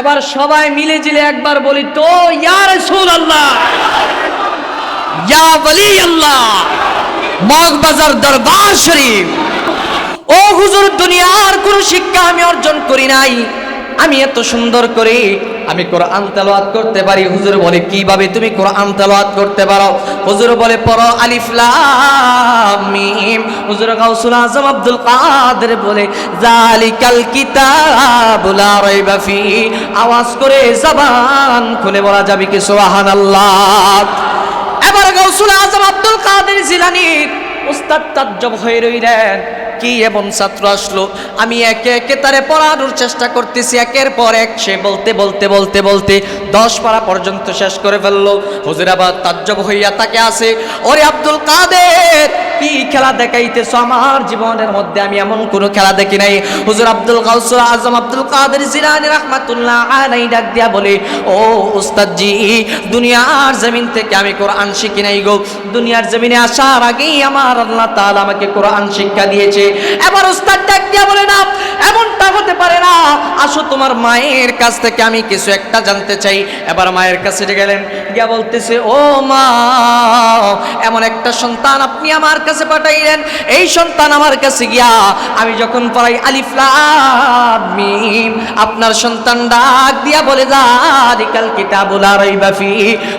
এবার সবাই মিলে জিলে একবার বলি, তো ইয়া আল্লাহ ইয়া ওয়ালি আল্লাহ মগবাজার দরবার শরীফ, ও হুজুর দুনিয়ার কোন শিক্ষা আমি অর্জন করি নাই, আমি এত সুন্দর করে আমি কোরআন তেলাওয়াত করতে পারি। হুজুর বলে, কীভাবে তুমি কোরআন তেলাওয়াত করতে পারো? হুজুর বলে, পড়ো আলিফ লাম মিম। হুজুর গাউসুল আজম আব্দুল কাদের বলে, জালিকাল কিতাবু লা রাইবা ফি। আওয়াজ করে জবান খুলে বলা যাবে কি, সুবহানাল্লাহ। এবার গাউসুল আজম আব্দুল কাদের জিলানীর উস্তাদ তাজ্জব হয়ে রইলেন। কি এমন ছাত্র আসলো? আমি একে একে তারে পড়ানোর চেষ্টা করতেছি, একের পর এক সে বলতে বলতে বলতে বলতে দশ পারা পর্যন্ত শেষ করে ফেলল। হুজুরাবাদ তাজ্জব হইয়া তাকে আসে ওরে আব্দুল কাদের, কি খেলা দেখাইতেছ? আমার জীবনের মধ্যে আমি এমন কোনো খেলা দেখি নাই। হুজুর আব্দুল কাউসুল আজম আব্দুল কাদের জিলানি রহমাতুল্লাহ আলাই ডাক দিয়া বলে, ও উস্তাদ জি দুনিয়ার জমিন থেকে আমি কোরআন শিখি নাই গো। দুনিয়ার জমিনে আসার আগেই আমার আল্লাহ তাআলা আমাকে কোরআন শিক্ষা দিয়েছে। এবার উস্তাদ ডাক দিয়া বলে, না, এমনটা হতে পারে না। আসো তোমার মায়ের কাছ থেকে আমি কিছু একটা জানতে চাই। এবার মায়ের কাছে গেলেন, গিয়া বলতেছে, ও মা, এমন একটা সন্তান আপনি আমার কাছে পাঠাইলেন। এই সন্তান আমার কাছে গিয়া আমি যখন পড়াই আলিফ লাম মিম, আপনার সন্তান ডাক দিয়া বলে, যালিকাল কিতাবুল লা রাইবা ফি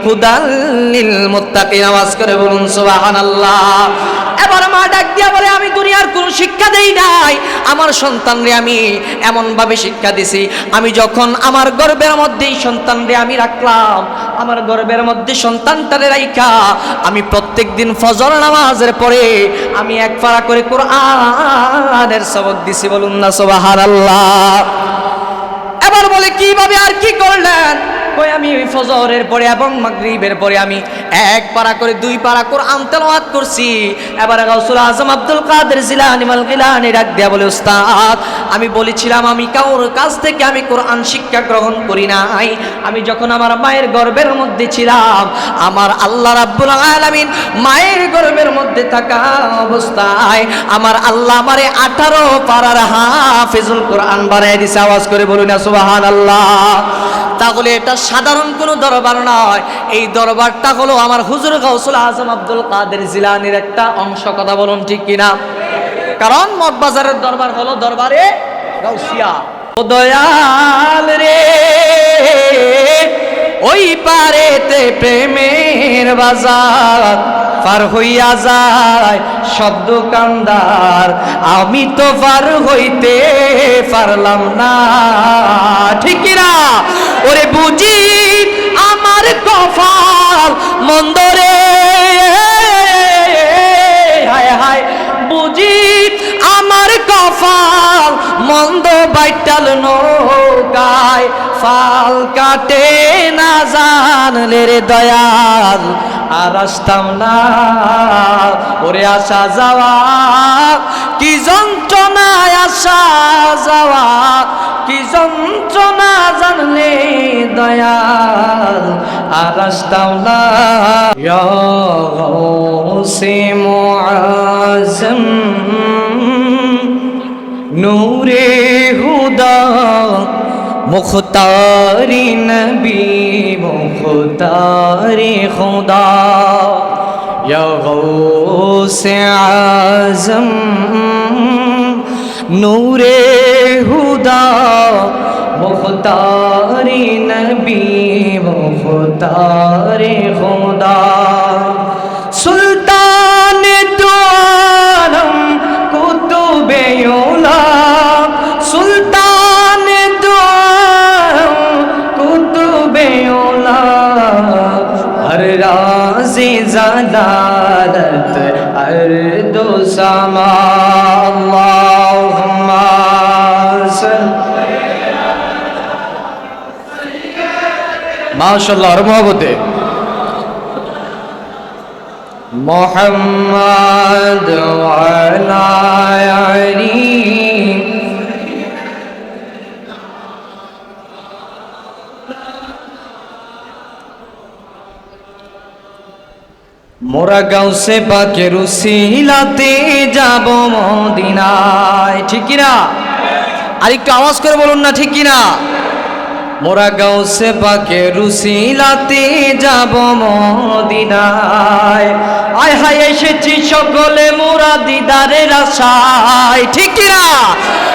হুদাল লিল মুত্তাকিন। আওয়াজ করে বলুন, সুবহানাল্লাহ। এবার মা ডাক দিয়া বলে, আমি দুনিয়ার কোন শিক্ষা দেই নাই। আমার সন্তানরে আমি এমন ভাবে শিক্ষা দিছি। আমি যখন আমার গর্বের মধ্যে এই সন্তানরে আমি রাখলাম, আমার গর্বের মধ্যে সন্তানটারে রাইখা, আমি প্রত্যেক দিন ফজর নামাজের পরে আমি এক পারা করে কোরআনের সবক দিছি বলুন না, সুবহানাল্লাহ। এবার বলে, কীভাবে আর কি করলেন? কই আমি ফজরের পরে এবং মাগরিবের পরে আমি এক পারা করে দুই পারা কোরআন তেলাওয়াত করছি। এবারে গাউসুল আজম আব্দুল কাদের জিলানি মাল গিলানি ডাক দিয়া বলে, উস্তাদ, আমি বলেছিলাম আমি কাউর কাছ থেকে আমি কোরআন শিক্ষা গ্রহণ করি নাই। আমি যখন আমার মায়ের গর্ভের মধ্যে ছিলাম, আমার আল্লাহ রাব্বুল আলামিন মায়ের গর্ভের মধ্যে থাকা অবস্থায় আমার আল্লাহ আমারে আঠারো পারার হাফিজুল কোরআন বানাই দিছে। আওয়াজ করে বলুন সুবহানাল্লাহ। তাহলে এটা সাধারণ কোনো দরবার নয়। এই দরবারটা হলো আমার হুজুর গৌসুল আজম আব্দুল কাদের জিলানির একটা অংশ। কথা বলুন ঠিক কিনা? কারণ মগবাজারের দরবার হলো দরবারে গাউসিয়া। ও দয়াল রে, ওই পারেতে প্রেমের বাজার। পার হইয়া যায় সব দোকানদার আমি তো পার হইতে পারলাম না। ঠিক না ওরে বুঝি আমার কফাল মন্দরে হায় হায়, বুঝি আমার কফাল মন্দ বাইটাল নৌকায় ফাল কাটে না জানলে রে দয়াল, আর আসতাম না। ওরে আসা যাওয়া, কি যন্ত্রণায় আসা যাওয়া, কি যন্ত্রণা জানলে দয়াল, আর আসতাম না। ইয়া গাউসে মুআজ্জম। নূরে হুদা মুখতারি নবী মুখতারি খুদা গাউসে আজম নূরে হুদা মুখতারি নবী মুখতারি খুদা জালালত হর দো সামা আল্লাহুম্মা মাশাআল্লাহ আর মহব্বতে। মোহাম্মদ আলী মোরা গাউসে পাকের উসিলাতে যাব মদিনায়। ঠিক কিনা? আর একটু আওয়াজ করে বলুন না, ঠিক কিনা? মোরা গাউসে পাকে রুসিলাতে যাব মদিনায়। আয় হায়, এসেছি সকলে মোরা দিদারের আশায়। ঠিক কিনা?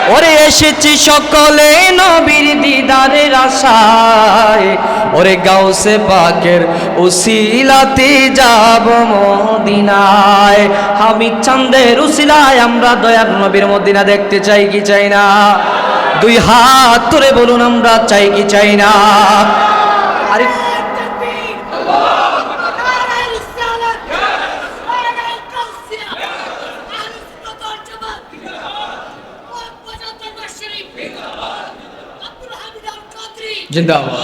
ওরে এসেছি সকলে নবীর দিদারের আশায়। ওরে গাউসে পাকের উসিলাতে যাব মদিনায়। হামিদ চান্দের উসিলায় আমরা দয়ার নবীর মদিনা দেখতে চাই কি চাই না? দুই হাত ধরে বলুন, আমরা চাই কি চাই না? আরে জিন্দাবাদ।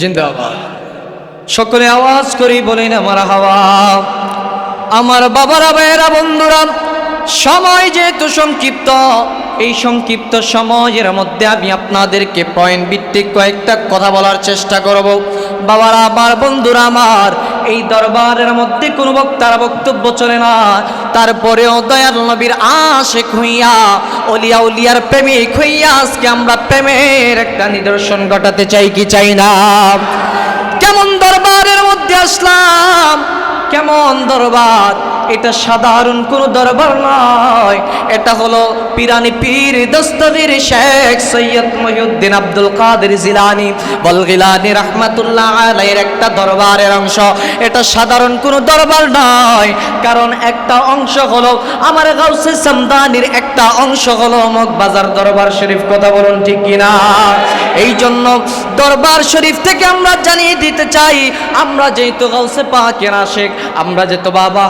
জিন্দাবাদ। সকলে আওয়াজ করি, বলেন আমার হাওয়া। আমার বাবারা, ভাইয়েরা, বন্ধুরা, সময় যেহেতু সংক্ষিপ্ত, এই সংক্ষিপ্ত সময়ের মধ্যে আমি আপনাদেরকে পয়েন্ট ভিত্তিক কয়েকটা কথা বলার চেষ্টা করব। বাবারা, আমার বন্ধুরা, আমার এই দরবারের মধ্যে কোনো বক্তার বক্তব্য চলে না। তারপরেও দয়াল নবীর আশেক হইয়া, অলিয়া উলিয়ার প্রেমিক হইয়া আজকে আমরা প্রেমের একটা নিদর্শন ঘটাতে চাই কি চাই না? কেমন দরবারের মধ্যে আসলাম? কেমন দরবার? এটা সাধারণ কোনো দরবার নয়। এটা হলো পিরানি পীর দস্তগীর শেখ সৈয়দ মহিউদ্দিন আব্দুল কাদের জিলানি বলগিলানি রহমাতুল্লাহ আলাইহির একটা দরবারের অংশ। এটা সাধারণ কোনো দরবার নয়, কারণ একটা অংশ হলো আমার গাউসে সামদানির একটা অংশ হলো মগবাজার দরবার শরীফ। কথা বলুন ঠিক কিনা? এই জন্য দরবার শরীফ থেকে আমরা জানিয়ে দিতে চাই, আমরা যেহেতু গাউসে পাকের আশেক আমরা যেহেতু বাবা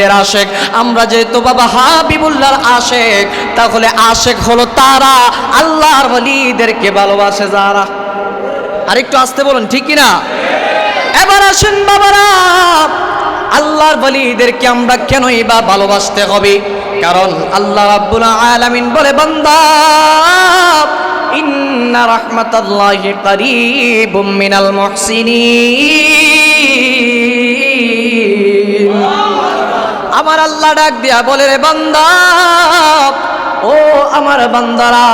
হামিদের আশেক। আমরা যেহেতু বাবা হাবিবুল্লাহর আশেক, তাহলে আশেক হলো তারা, আল্লাহর বলিদেরকে ভালোবাসে যারা। আরেকটু আসতে বলুন, ঠিক কিনা? এবার আসেন বাবারা, আল্লাহর বলিদেরকে আমরা কেনই বা ভালোবাসতে হবে? কারণ আল্লাহ রাব্বুল আলামিন বলে, বান্দা, ইন্না রাহমাতাল্লাহি করিবুম মিনাল মুহসিনিন। আমার আল্লাহ ডাক দিয়া বলে রে বান্দা, ও আমার বান্দারা,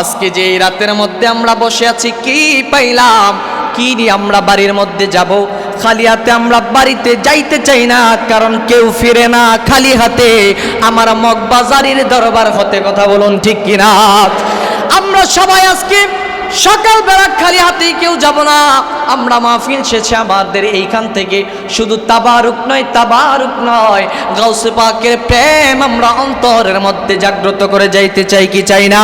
আজকে যে রাতের মধ্যে আমরা বসে আছি, কি পাইলাম? কি নিয়ে আমরা বাড়ির মধ্যে যাব? খালি হাতে আমরা বাড়িতে যাইতে চাই না, কারণ কেউ ফিরে না। খালি হাতে আমার মগবাজারির দরবার হতে কথা বলুন ঠিক কিনা? আমরা সবাই আজকে সকালবেলা খালি হাতে কেউ যাব না। আমরা মাহফিল শেষে আমাদের এইখান থেকে শুধু তাবারুক নয় তাবারুক নয়। গাউসে পাকের প্রেম আমরা অন্তরের মধ্যে জাগ্রত করে যাইতে চাই কি চাই না?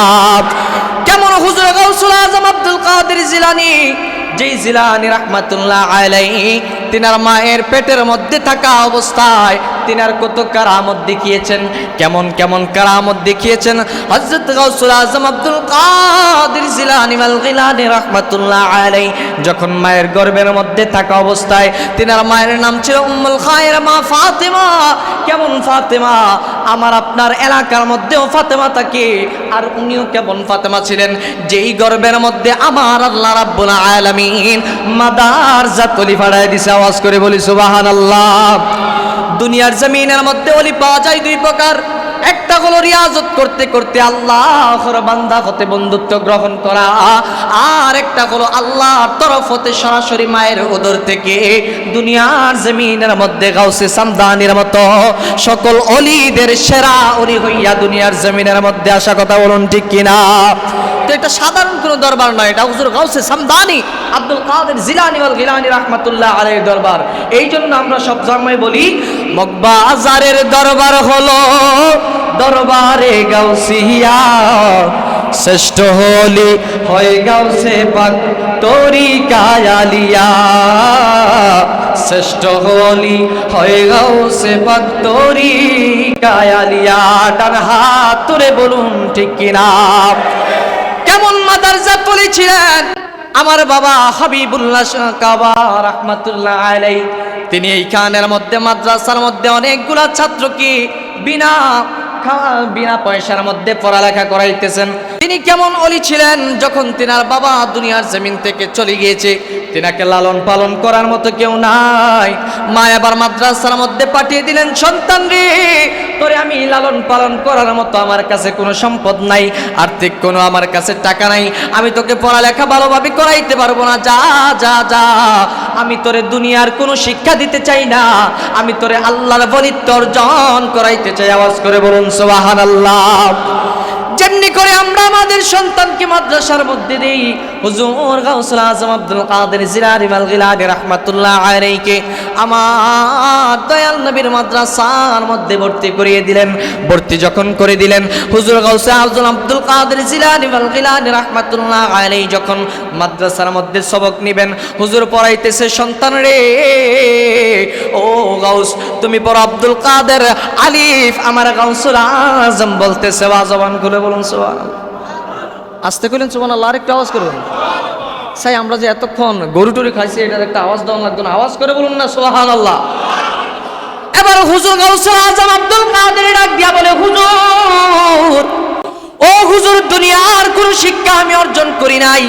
কেমন হুজুর গাউসুল আজম আব্দুল কাদের জিলানি? যেই জিলানি রহমাতুল্লাহ আলাই তিনার মায়ের পেটের মধ্যে থাকা অবস্থায় তিনার কত কারামত দেখিয়েছেন, কেমন কেমন কারামত দেখিয়েছেন? হযরত গাউসুল আজম আব্দুল কাদের জিলানি গিলানি রহমাতুল্লাহ আলাই যখন মায়ের গর্ভের মধ্যে থাকা অবস্থায় তিনার মায়ের নাম ছিল উম্মুল খায়ের, মা ফাতেমা। কেমন ফাতেমা? আমার আপনার এলাকার মধ্যেও ফাতেমা থাকে। আর উনিও কেমন ফাতেমা ছিলেন? যেই গর্ভের মধ্যে আমার আল্লাহ রাব্বুল আলামিন মাদার জাতলি ফাড়ায় দিছে আওয়াজ করে বলি, সুবহানাল্লাহ। দুনিয়ার জমিনের মধ্যে অলি পাওয়া যায় দুই প্রকার। একটা হলো রিয়াজত করতে করতে আল্লাহ বান্দা হতে বন্ধুত্ব গ্রহণ করা, আর একটা হলো আল্লাহর তরফ হতে সরাসরি মায়ের উদর থেকে দুনিয়ার জমিনের মধ্যে গাউসে সামদানির মতো সকল অলিদের সেরা অলি হইয়া দুনিয়ার জমিনের মধ্যে আসা কথা বলুন ঠিক কিনা? এটা সাধারণ কোনো দরবার নয়, এটা হুজুর গাউসে সামদানি আব্দুল কাদের জিলানি ওয়াল গিলানি রাহমাতুল্লাহ আলাইহির দরবার। এই জন্য আমরা সব সময় বলি মকবাজারের দরবার হলো দরবারে গাউসিয়া, শ্রেষ্ঠ হলি হয়ে গাউসে পাক তোরি কায়ালিয়া। শ্রেষ্ঠ হলি হয়ে গাউসে পাক তোরি কায়ালিয়া। ডান হাত তুলে বলুন ঠিক কিনা? কেমন তুলেছিলেন আমার বাবা হাবিবুল্লাহ কাবা রহমাতুল্লাহ আলাই তিনি এইখানের মধ্যে, মাদ্রাসার মধ্যে অনেকগুলা ছাত্রকে বিনা খাওয়া বিনা পয়সার মধ্যে পড়ালেখা করাইতেছেন। তিনি কেমন অলি ছিলেন যখন তিনার বাবা দুনিয়ার জমিন থেকে চলে গিয়েছে। তিনাকে লালন পালন করার মতো কেউ নাই। মা এবার মাদ্রাসার মধ্যে পাঠিয়ে দিলেন, সন্তান রে, তোরে আমি লালন পালন করার মতো আমার কাছে কোনো সম্পদ নাই, আর্থিক কোনো আমার কাছে টাকা নাই। আমি তোকে পড়ালেখা ভালোভাবে করাইতে পারব না। যা যা যা, আমি তোরে দুনিয়ার কোনো শিক্ষা দিতে চাই না। আমি তোরে আল্লাহর বলিত্ব অর্জন করাইতে চাই। আওয়াজ করে বলুন সোবাহান আল্লাহ যেমনি করে আমরা আমাদের সন্তানকে মাদ্রাসার মধ্যে দেই। হুজুর গাউসুল আজম আব্দুল কাদের জিলানি মাল গিলানি রাহমাতুল্লাহ আলাইহিকে আমার দয়াল নবীর মাদ্রাসার মধ্যে ভর্তি করিয়ে দিলেন। ভর্তি যখন করে দিলেন, হুজুর গাউসুল আজম আব্দুল কাদের জিলানি মাল গিলানি রাহমাতুল্লাহ আলাইহি যখন মাদ্রাসার মধ্যে সবক নিবেন, হুজুর পড়াইতেছে, সন্তান রে, ও গাউস, তুমি পড়ো আব্দুল কাদের আলিফ। আমার গাউসুল আজম বলতেছে বাজবান খুলে বলুন, সুবহানাল্লাহ। আসতে কইলেন আল্লাহ আরেকটা আওয়াজ করুন। সাই, আমরা যে এতক্ষণ গরু টরি খাইছি, এটার একটা আওয়াজ দেওয়া লাগতো না। আওয়াজ করে বলুন না, সুবহানাল্লাহ। এবার হুজুর আজম আব্দুল কাদের ডাক দিয়া বলে, হুজুর, ও হুজুর, দুনিয়ার কোন শিক্ষা আমি অর্জন করি নাই।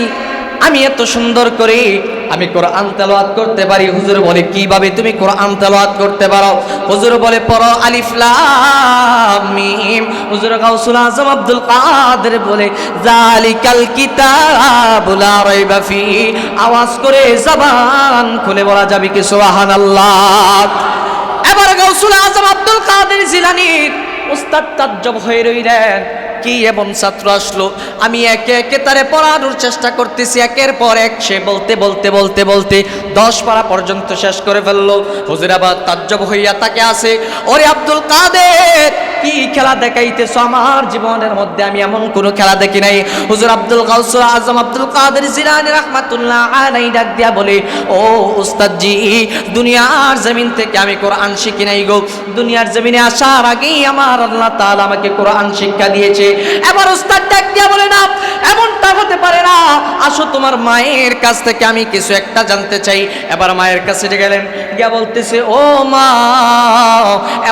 আমি এত সুন্দর করে আমি কোরআন তেলাওয়াত করতে পারি। হুজুর বলে, কীভাবে তুমি কোরআন তেলাওয়াত করতে পারো? হুজুর বলে, পড়ো আলিফ লাম মিম। হুজুর গাউসুল আজম আব্দুল কাদের বলে, জালিকাল কিতাবুল রাইবা আওয়াজ করে জবান খুলে বলা যাবে কি, সুবহানাল্লাহ। এবার গাউসুল আজম আব্দুল কাদের জিলানির উস্তাদ তাজ্জব হয়ে রইলেন। কি এমন ছাত্র আসলো? আমি একে একে তারে পড়ানোর চেষ্টা করতেছি, একের পর এক সে বলতে বলতে বলতে বলতে দশ পারা পর্যন্ত শেষ করে ফেলল। হুজুরাবাদ তাজ্জব হইয়া তাকে আসে ওরে আব্দুল কাদের, কি খেলা দেখাইতেছ? আমার জীবনের মধ্যে আমি এমন কোনো খেলা দেখি নাই। হুজুর আব্দুল গাউসুল আজম আব্দুল কাদের জিলানি রাহমাতুল্লাহ আলাই ডাক দিয়া বলে, ও উস্তাদ জি দুনিয়ার জমিন থেকে আমি কোরআন শিখি নাই গো। দুনিয়ার জমিনে আসার আগেই আমার আল্লাহ তাআলা আমাকে কোরআন শিক্ষা দিয়েছে। এবার উস্তাদ ডাক দিয়া বলে, না, এমনটা হতে পারে না। আসো তোমার মায়ের কাছ থেকে আমি কিছু একটা জানতে চাই। এবার মায়ের কাছে গেলেন, গিয়া বলতেছে, ও মা,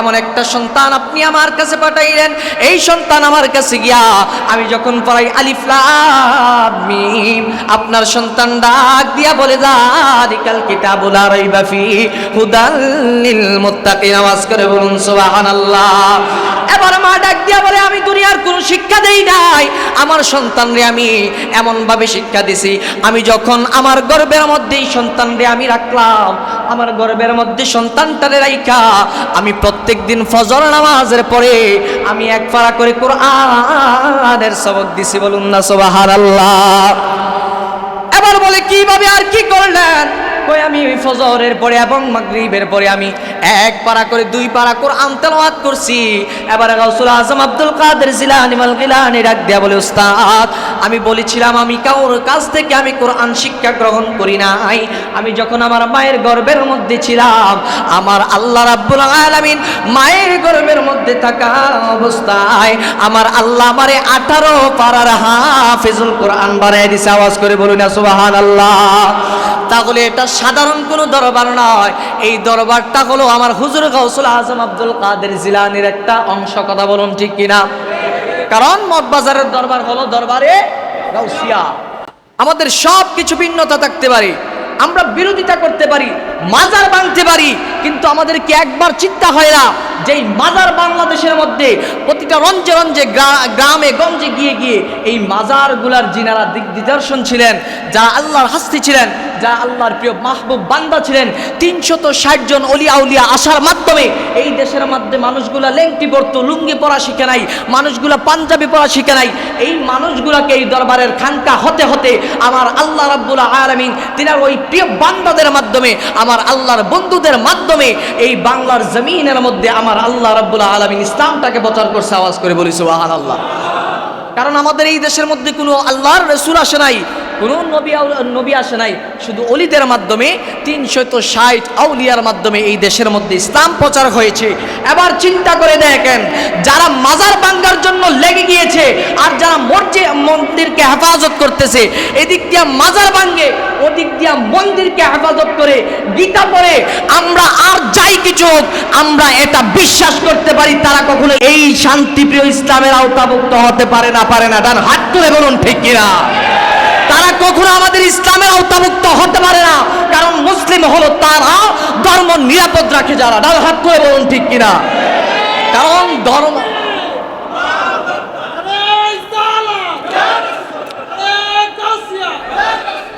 এমন একটা সন্তান আপনি আমার কাছে পাঠাইলেন। এই সন্তান আমার কাছে গিয়া আমি যখন পড়াই আলিফ, লাম, মিম, আপনার সন্তান ডাক দিয়া বলে, যালিকাল কিতাবুল লা রাইবা ফি হুদাল লিল মুত্তাকিন। আওয়াজ করে বলুন, সুবহানাল্লাহ। এবার মা ডাক দিয়া বলে, আমি দুনিয়ার কোনো শিক্ষা দেই নাই। আমার সন্তানরে আমি এমন ভাবে শিক্ষা দিছি। আমি যখন আমার গর্বের মধ্যেই সন্তানরে আমি রাখলাম, আমার গর্বের মধ্যে সন্তানটারে রাইখা, আমি প্রত্যেক দিন ফজর নামাজের পরে আমি এক পারা করে কোরআনের সবক দিছি বলুন না, সুবহানাল্লাহ। এবার বলে, কীভাবে আর কি করলেন? কই আমি ফজরের পরে এবং মাগরিবের পরে আমি এক পারা করে দুই পারা কোরআন তেলাওয়াত করছি। এবারে গাউসুল আজম আব্দুল কাদের জিলানি মাল গিলানি রাগ দিয়া বলে, উস্তাদ আমি বলেছিলাম, আমি কাউর কাছ থেকে আমি কোরআন শিক্ষা গ্রহণ করি নাই। আমি যখন আমার মায়ের গর্ভের মধ্যে ছিলাম, আমার আল্লাহ রাব্বুল আলামিন মায়ের গর্ভের মধ্যে থাকা অবস্থায় আমার আল্লাহ আমারে আঠারো পারার হাফিজুল কোরআন বানায় দিছে। আওয়াজ করে বলুন না সুবহানাল্লাহ। তাহলে এটা সাধারণ কোনো দরবার নয়। এই দরবারটা হলো আমার হুজুর গাউসুল আজম আব্দুল কাদের জিলানির একটা অংশ। কথা বলুন ঠিক কিনা? কারণ মগবাজারের দরবার হলো দরবারে আমাদের সব কিছু ভিন্নতা থাকতে পারে। আমরা বিরোধিতা করতে পারি। মাজার ভাঙতে পারি, কিন্তু আমাদেরকে একবার চিন্তা হয় না যে এই মাজার বাংলাদেশের মধ্যে প্রতিটা রঞ্জে রঞ্জে গ্রামে, গঞ্জে গিয়ে গিয়ে এই মাজারগুলার দিক নিদর্শন ছিলেন, যারা আল্লাহর হাস্তি ছিলেন, যারা আল্লাহর প্রিয় মাহবুব বান্দা ছিলেন, তিনশত ষাট জন অলিয়া উলিয়া আসার মাধ্যমে এই দেশের মধ্যে মানুষগুলা লেংটি পড়তো লুঙ্গি পরা শিখে নাই, মানুষগুলা পাঞ্জাবি পরা শিখে নাই, এই মানুষগুলাকে এই দরবারের খানকা হতে হতে আমার আল্লাহ রাব্বুল আলামিন তিনার ওই প্রিয় বান্দাদের মাধ্যমে আমার আল্লাহর বন্ধুদের মাধ্যমে এই বাংলার জমিনের মধ্যে আমার আল্লাহ রাব্বুল আলমিন ইসলামটাকে প্রচার করছে, আওয়াজ করে বলি আল্লাহ কারণ আমাদের এই দেশের মধ্যে কোনো আল্লাহর রসুল আসে নাই কোনো নবী নবী আসে নাই। শুধু অলিদের মাধ্যমে, তিনশত ষাট আউলিয়ার মাধ্যমে এই দেশের মধ্যে ইসলাম প্রচার হয়েছে। এবার চিন্তা করে দেখেন, যারা মাজার ভাঙ্গার জন্য লেগে গিয়েছে আর যারা মসজিদ, মন্দিরকে হেফাজত করতেছে, এদিক দিয়া মাজার ভাঙ্গে, ওদিক দিয়া মন্দিরকে হেফাজত করে গীতা পড়ে, আমরা আর যাই কিছু আমরা এটা বিশ্বাস করতে পারি, তারা কখনো এই শান্তিপ্রিয় ইসলামের আওতাভুক্ত হতে পারে না পারে না। ডান হাত তুলে বলুন, ঠিক কিনা? তারা কখনো আমাদের ইসলামের আওতাভুক্ত হতে পারে না। কারণ মুসলিম হলো তারা ধর্ম নিরাপদ রাখে যারা। ডান হাত তুলে বলুন ঠিক কিনা? কারণ ধর্ম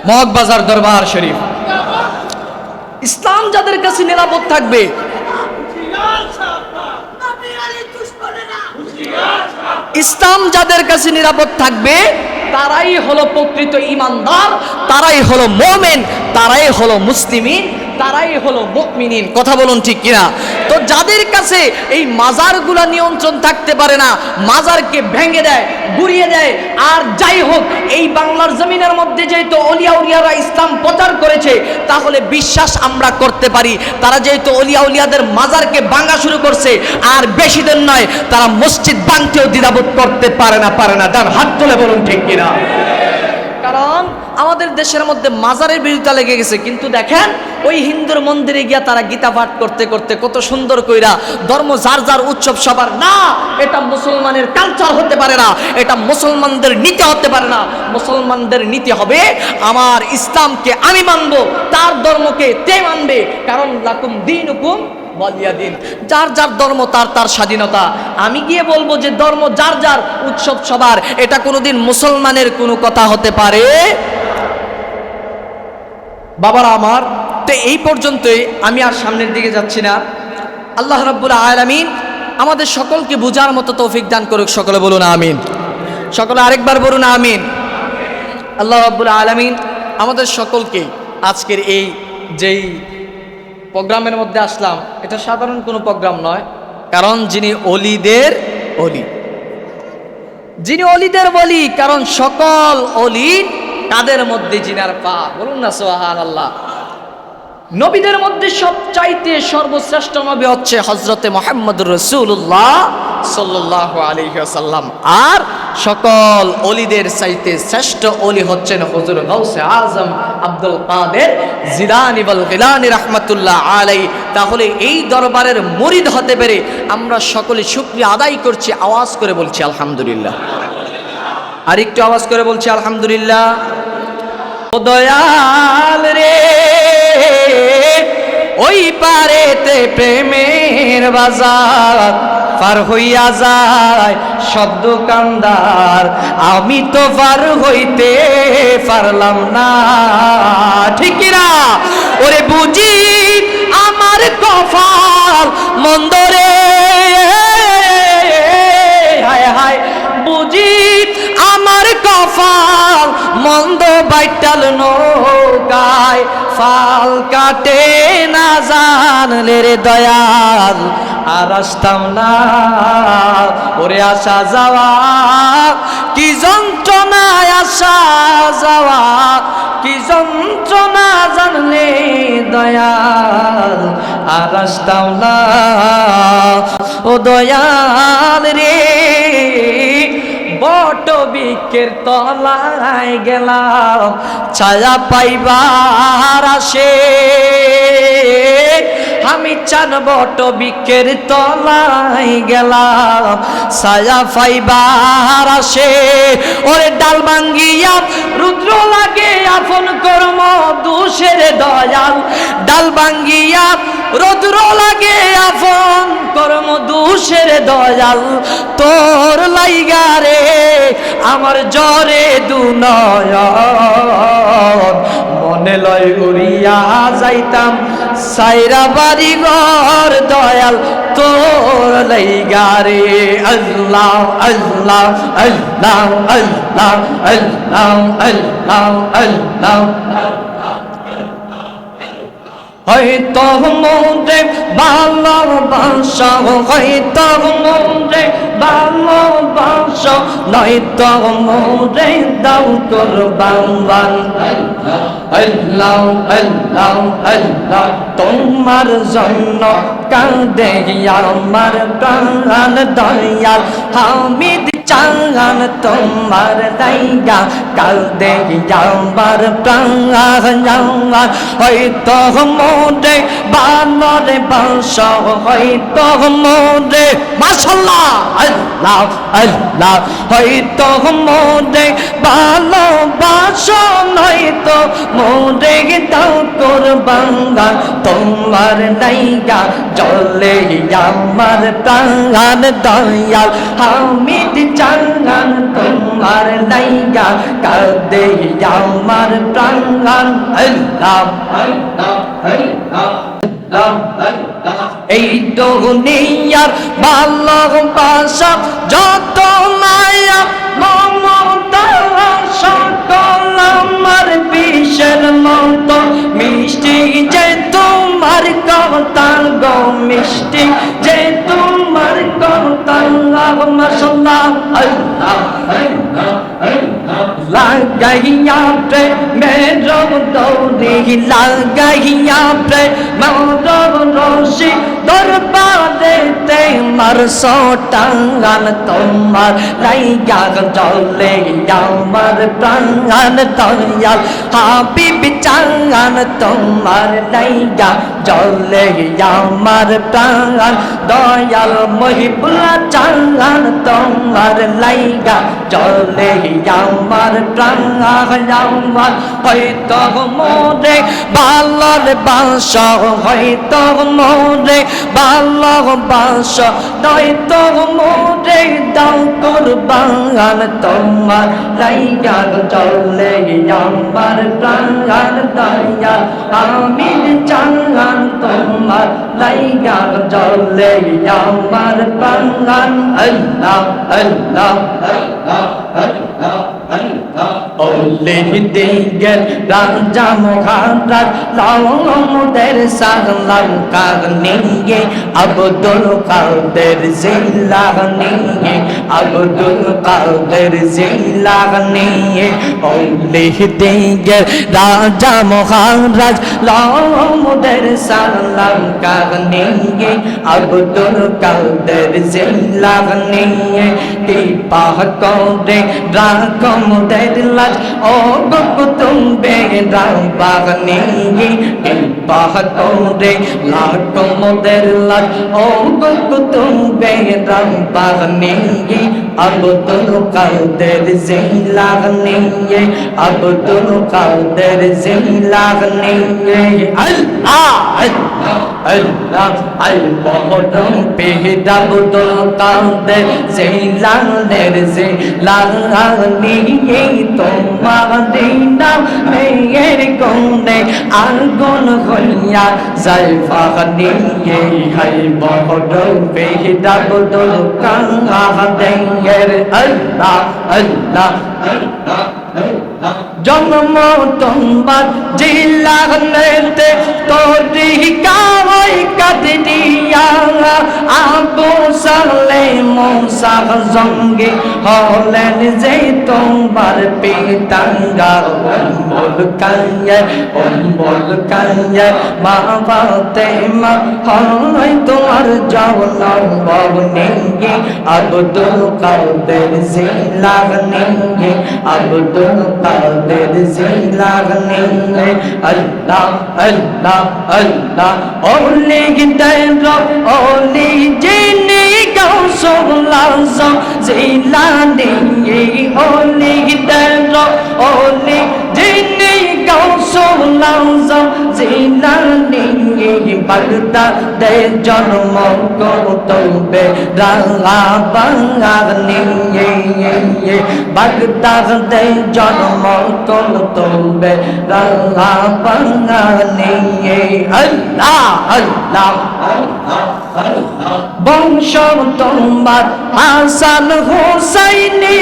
মগবাজার দরবার শরীফ। ইসলাম যাদের কাছে নিরাপদ থাকবে ইসলাম যাদের কাছে নিরাপদ থাকবে, তারাই হলো প্রকৃত ইমানদার, তারাই হলো মোমেন, তারাই হলো মুসলিমিন, তারাই হলো মুকমিনিন কথা বলুন ঠিক কিনা? তো যাদের কাছে এই মাজারগুলা নিয়ন্ত্রণ থাকতে পারে না, মাজারকে ভেঙে দেয়, গুড়িয়ে দেয়, আর যাই হোক, এই বাংলার জমিনের মধ্যে যেহেতু অলিয়া উলিয়ারা ইসলাম প্রচার করেছে, তাহলে বিশ্বাস আমরা করতে পারি। তারা যেহেতু অলিয়া উলিয়াদের মাজারকে ভাঙা শুরু করছে, আর বেশি দিন নয়, তারা মসজিদ ভাঙতেও দ্বিধাবোধ করতে পারে না পারে না। ডান হাত তুলে বলুন ঠিক কিনা। আমাদের দেশের মধ্যে মাজারের বিরোধিতা লেগে গেছে। কিন্তু দেখেন, ওই হিন্দুর মন্দিরে গিয়া তারা গীতা পাঠ করতে করতে কত সুন্দর কইরা ধর্ম যার যার উৎসব সবার, না, এটা মুসলমানের কালচার হতে পারে না, এটা মুসলমানদের নীতি হতে পারে না। মুসলমানদের নীতি হবে, আমার ইসলামকে আমি মানবো, তার ধর্মকে তে মানবে, কারণ লাকুম দিন হুকুম যার যার ধর্ম, তার তার স্বাধীনতা। আমি গিয়ে বলব যে ধর্ম যার যার, উৎসব সবার। এটা কোনোদিন মুসলমানের কোনো কথা হতে পারে। বাবারা আমার, তো এই পর্যন্তই। আমি আর সামনের দিকে যাচ্ছি না। আল্লাহ রাব্বুল আলামিন আমাদের সকলকে বোঝার মতো তৌফিক দান করুক। সকলে বলুন আমিন। সকলে আরেকবার বলুন আমিন। আল্লাহ রাব্বুল আলামিন আমাদের সকলকে আজকের এই যেই প্রোগ্রামের মধ্যে আসলাম, এটা সাধারণ কোনো প্রোগ্রাম নয়, কারণ যিনি অলিদের অলি। যিনি অলিদের বলি, কারণ সকল অলি তাদের মধ্যে জিনার পা, বলুন না সোহান আল্লাহ নবীদের মধ্যে সবচাইতে সর্বশ্রেষ্ঠ নবী হচ্ছে হজরতে মোহাম্মদ রসুল্লাহ সাল্লাহ আলহিহাসাল্লাম আর সকল অলিদের চাইতে শ্রেষ্ঠ অলি হচ্ছেন হজুর গৌসে আজম আব্দুল কাদের জিলানি বল গিলানি রহমতুল্লাহ আলাই তাহলে এই দরবারের মরিদ হতে পেরে আমরা সকলে শুক্রিয়া আদায় করছি, আওয়াজ করে বলছি আলহামদুলিল্লাহ। আর একটু আওয়াজ করে বলছি আলহামদুলিল্লাহ। রে পারেতে প্রেমের বাজার পার হইয়া যায় শব্দ কান্দার। আমি তো পার হইতে পারলাম না। ঠিক ওরে বুঝি আমার কফাল মন্দরে হায় হায়, বুঝি আমার কফাল মন্দ বাইটাল নৌকায় ফাল কাটে না জানলে রে দয়াল, আর আসতাম না। ওরে আসা যাওয়া, কি যন্ত্রণায় আসা যাওয়া, কি যন্ত্রণা জানলে দয়াল, আর আসতাম না। ও দয়াল রে বট বিকের তলায় গেলাম, ছায়া পাইবার আসে। আমি চান বট বিকের তলায় গেলাম, ছায়া পাইবার আসে। ওরে ডাল ভাঙ্গিয়া রুদ্র লাগে আপন কর্ম, দুষের দয়াল। ডাল ভাঙ্গিয়া রুদ্র লাগে আপন, কর্ম, দুষের দয়াল। তোর লাইগা রে, আমার জ্বরে দুনয়ন মনে লয় উড়িয়া যাইতাম, সাইরা বাড়ি ঘর দয়াল। তোর লাইগা রে, আল্লাহ আল্লাহ আল্লাহ আল্লাহ আল্লাহ আল্লাহ আল্লাহ হয়তো মোরে ভালোবাসা হয়তো মোরে ভালোবাসা নয়তো মোরে দাও করবান আল্লাহ আল্লাহ আল্লাহ, তোমার জন্য কাঁদে আমার প্রাণ, দয়াল, হামিদ চাঙান তোমার লাইগা কাল দে আমার প্রাণ যাওয়ার। হয়তো মোরে বানরে বাস হয়তো মোরে মাশাল্লাহ, আল্লাহ আল্লাহ। হয়তো মোরে ভালোবাস নয়তো মোরে দাও করবাঙ্গা তোমার লাইগা জলে আমার প্রাণ, দয়াল, হামিদ চাঙ্গান তোমার লাইগা কাঁদে আমার আল্লাহ এই দুনিয়ার ভালোবাসা যত মায়া মমতা সকল আমার বিষের মতো মিষ্টি যে তোমার কথা গো মিষ্টি যে তোমার কথা মশলা আল্লাহ লাগাইয়া প্রে মেরো দৌড়ি, লাগাইয়া প্রে মরব রশি, দরবারে মার সোটাঙ্গান তোমার লাইগা জলে আমার প্রাঙ্গান দয়াল হাবিব চাঙ্গান তোমার লাইগা জলে আমার প্রাঙ্গান দয়াল মহিবুল্লা চাঙ্গান তোমার লাইগা জলে আমার প্রাঙ্গান আমার হয়তো মোরে বালর বাস, হয়তো মোরে বালর বাস। নয়তো মোরে দাও করবান, তোমার লাইগা চলে আমার প্রাঙ্গান দয়া আমি চাঙ্গান তোমার লাইগা জলে আমার প্রাঙ্গান। আল্লাহ আল্লাহ আল্লাহ আল্লাহ। Oleh dengan raja Muhammad Lawan dersan langkar ninge Abdul Qadir zillah ninge Abdul Qadir zillah ninge Oleh dengan raja Muhammad Lawan dersan langkar ninge Abdul Qadir zillah ninge Tipah kau de rakau আল্লাহ পেহদা আব্দুল কাদের জিলানের জিলানি তোমার দিনা মেয়ের কোনে আগুন হইয়া যাই ফাগনিয়ে high বহর পেহদা আব্দুল আল্লাহ আল্লাহ আল্লাহ আল্লাহ। জন্ম তোমার জিলানেতে তোরি কাওয়াই কাদিয়া আবু সালে মোসা জঙ্গে হলেন যে তোমার পিতাঙ্গা, অম্বল কাঞ্জে অম্বল কাঞ্জে মা বাতে মা হয় তোমার জওলাম বগনিয়ে আব্দুল কাদের জিলানিয়ে আব্দুল কাদের জিলানিয়ে আল্লাহ আল্লাহ আল্লাহ। ওলি গিদার ওলি জিনি গাউসুল্লাহ জিলানিয়ে ওলি গিদার ওলি জিনি গাউসুল্লাহ জিলানিয়ে বাগদা দে জন্ম করতবে রাঙা বাঙানিয়ে বাগদা দে জন্ম করতবে রাঙা বাঙানিয়ে আল্লাহ আল্লাহ বংশ তোমার হাসান হোসাইনি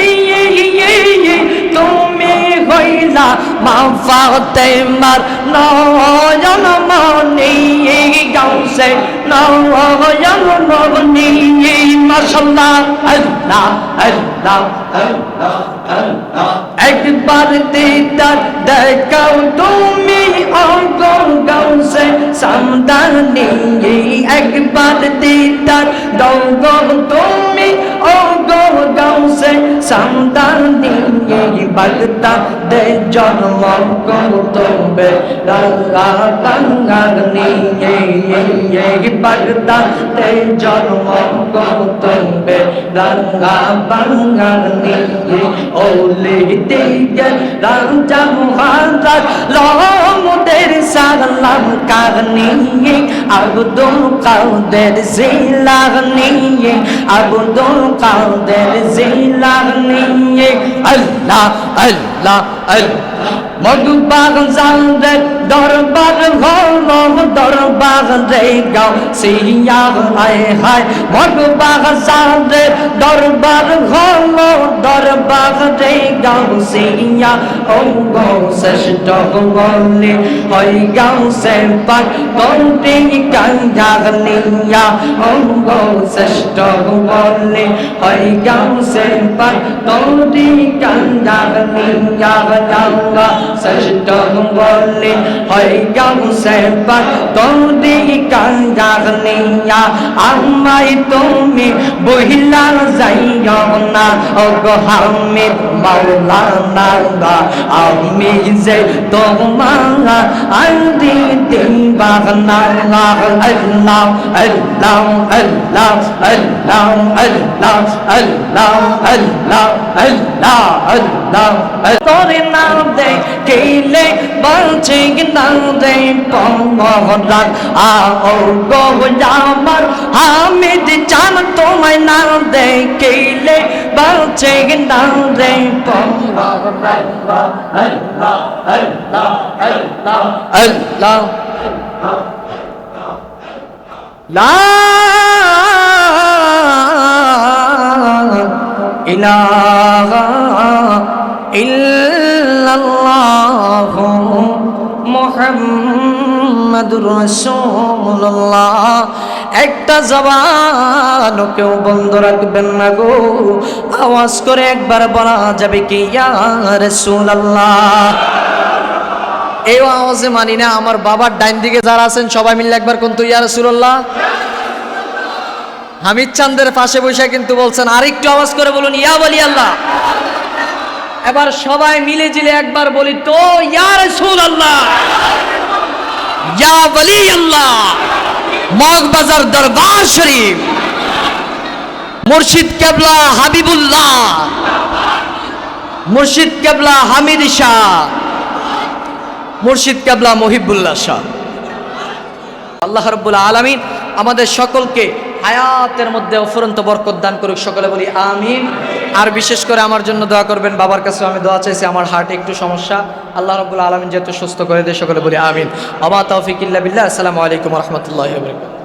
তুমি বইলা মা ফাতেমার নয়ন মনি, গাউসে নয়ন মনি। মাশাল্লাহ, আল্লাহ আল্লাহ আল্লাহ আল্লাহ। একবার দিদার দেখাও তুমি অগর গাউসে সামদানি একবার দিদার দাও গো তুমি অগর গাউসে সামদানি বাগদা মধ্যে জন্ম করতবে। নিয়ে পর্দাতে জন্ম করতবে। রঙ্গা বাঙ্গার নিয়ে ওলিতে রাজা মহারাজ লোমদের সালাম কারণিয়ে আব্দুল কাদের জিলাগনিয়ে আব্দুল কাদের জিলাগনিয়ে আল্লাহ আল্লাহ মধু পাগল জাল রে গাও সিয়া হায়। হায় মধুবাগ জানরে দরবার হল, দরবার রে গাও সিয়া ও গো শ্রেষ্ঠ বলে। হই গাও সে পাক তোমটি কাঙ্গাগনিয়া ও গো শ্রেষ্ঠ বলে। হই গাও সে পাক তোমটি কাঙ্গাগনিয়া গঙ্গা শ্রেষ্ঠ বলে। হই গাও সে পাক তোমটি কাঙ্গাগনিয়া আমাই তুমি বহিলা যাইও না। ও গো হামিদ মাওলানা, আমি যে তোমার আন্দি দিবাগনা আল্লাহ আল্লাহ আল্লাহ আল্লাহ আল্লাহ আল্লাহ আল্লাহ আল্লাহ আল্লাহ তোরে নাম দে কেলে বলছে নাম দে পমরান आओ गो जामर हामिद चान तुम्हें ना दे केले बचे ना दे अल्लाह अल्लाह अल्लाह अल्लाह अल्लाह ला इलाहा इल्लल्लाह मुहम्मद মুহাম্মাদুর রাসূলুল্লাহ। একটা জবান কেউ বন্ধ রাখবেন না গো। আওয়াজ করে একবার বলা যাবে কি, ইয়া রাসূলুল্লাহ। এই আওয়াজে মানি না, আমার বাবার ডাইন দিকে যারা আছেন, সবাই মিলে একবার কিন্তু ইয়া রাসূলুল্লাহ। হামিদ চান্দের পাশে বসে কিন্তু বলছেন, আরেকটু আওয়াজ করে বলুন, ইয়া বলি আল্লাহ এবার সবাই মিলে জিলে একবার বলি, তো, ইয়া রাসূলুল্লাহ। ইয়া বলি আল্লাহ মগবাজার দরবার শরীফ, মুর্শিদ কেবলা হাবিবুল্লাহ, মুর্শিদ কেবলা হামিদ শাহ, মুর্শিদ কেবলা মহিবুল্লাহ শাহ। আল্লাহ রব্বুল আলমিন আমাদের সকলকে হায়াতের মধ্যে অফুরন্ত বরকত দান করুক, সকলে বলি আমিন। আর বিশেষ করে আমার জন্য দোয়া করবেন, বাবার কাছে আমি দোয়া চাইছি, আমার হার্টে একটু সমস্যা। আল্লাহ রবুল্লা আলমিন যেহেতু সুস্থ করে দেয় সকলে বলি আমিন। আবা তৌফিক ইল্লা বিল্লাহ। আসসালামু আলাইকুম রহমতুল্লাহ